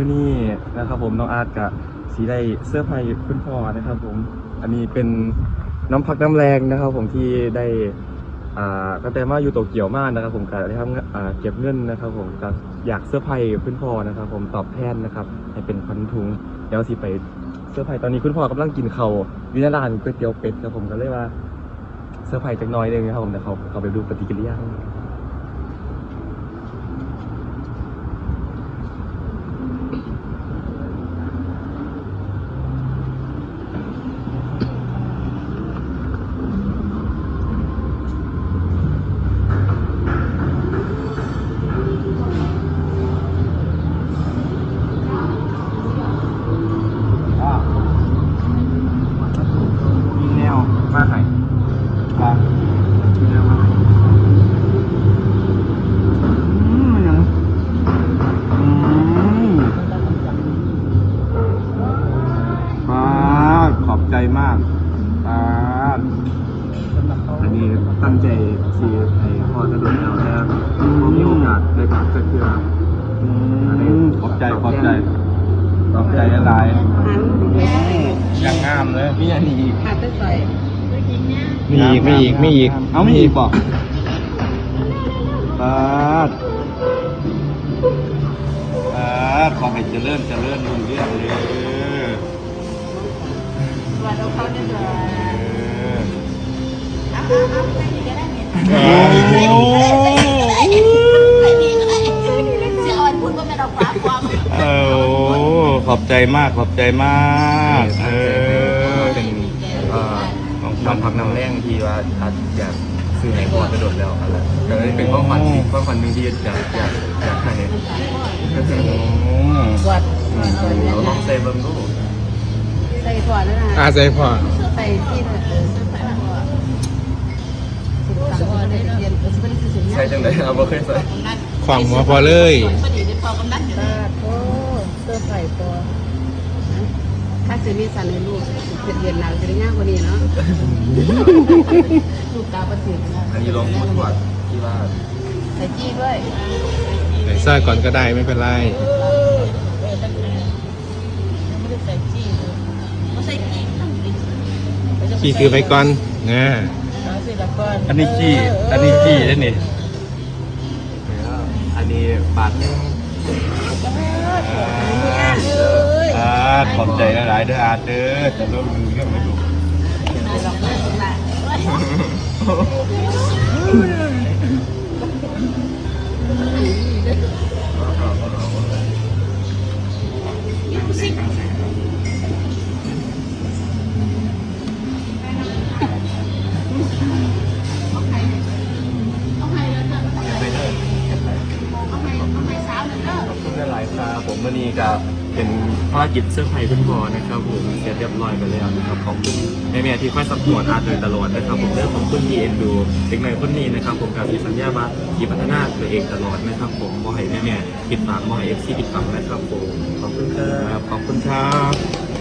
มื่อนี้นะครับผมน้องอาร์ตกับสีได้เสื้อผ้าคุณพ่อนะครับ ผมอันนี้เป็นน้ำพักน้ำแรงนะครับ ผมที่ได้อ่าก็แต่มาอยู่โตเกียวมากนะครับ ผมก็ได้ทำอ่าเก็บเงินนะครับ ผมก็อยากเสื้อผ้าคุณพ่อนะครับ ผมตอบแทนนะครับ ให้เป็นพันทุงเดี๋ยวสิไปเสื้อผ้าตอนนี้คุณพ่อกำลังกินเขาววินาร้านก๋วยเตี๋ยวเป็ดครับผมก็เลยว่าเสื้อผ้าจักน้อยหนึงนะครับผมเดี๋ยวเขาเขาไปดูปฏิกิริยา มีแนวมาให้ว่ามีแนวมาให้อืมมันยังอืมป้าดขอบใจมากป้าด อันนี้ตั้งใจสีให้พ่อกระดดแล้วแต่พอมีโอกาสได้กลับจะเพื่ออืมขอบใจขอบใจขอบใจหลายหันดูเลยยังงามเลยมีอันนี้อีกขาดไปใส่มีอีกมีอีกมีอีกเอาไม่อีกบอกปาดปาดขอให้เจริญเจริญรุ่งเรืองเลยว่าเราเขาจะเดิน โอ้จะอ่อนพูดว่าไม่เราฟ้าความเออขอบใจมากขอบใจมากเออเป็นเอ่อน้ำพักน้ำแรงที่ว่าอาจอยากซื้อให้พ่อกระโดดแล้วอะไรก็เลยเป็นความฝันที่ความฝันหนึ่งที่อยากอยากอยากให้กวดเราลองใส่เบิ้งดูใส่ก่อนแล้วนะอาใส่พ่อใส่ที่ สื่อใส่จังไดเอาบ่เคยใส่ขวางหัวพอเลยพอดีได้พอกำนัดอยู่นะโอ้เสื้อใส่ตัวถ้าจะมีสันในลูกจะเรียนหนักจะได้ยากกว่านี้เนาะลูกตาประสิทธิ์นะอันนี้ลองพูดก่อนที่ว่าใส่จี้ด้วยใส่ซ่าก่อนก็ได้ไม่เป็นไรไม่ได้ใส่จี้เลยไม่ใส่จี้ขี่คือไปก่อนนะสิละก่อนอันนี้จี้อันนี้จี้ได้นี่ อันนี้บาทหนึงอาขอบใจหลายๆเด้ออาเด้อจะร่วมมือเรื่องมาดู ผมวันนี้ก็เป็นภารกิจเสื้อร์ไผ่เพื่อนะครับผมเสร็จเรียบร้อยไปแล้วนะครับขอบคุณแม่ๆที่คอยสปอร์ตอาร์ตโดยตลอดนะครับผมเรื่องของคุณที่เอ็นดูเด็กใหม่คนนี้นะครับผมกับที่สัญญาว่าที่พัฒนาตัวเองตลอดนะครับผมบ่ให้แม่ๆผิดหวังบ่ให้เอฟซีผิดหวังนะครับผมขอบคุณครับขอบคุณครับ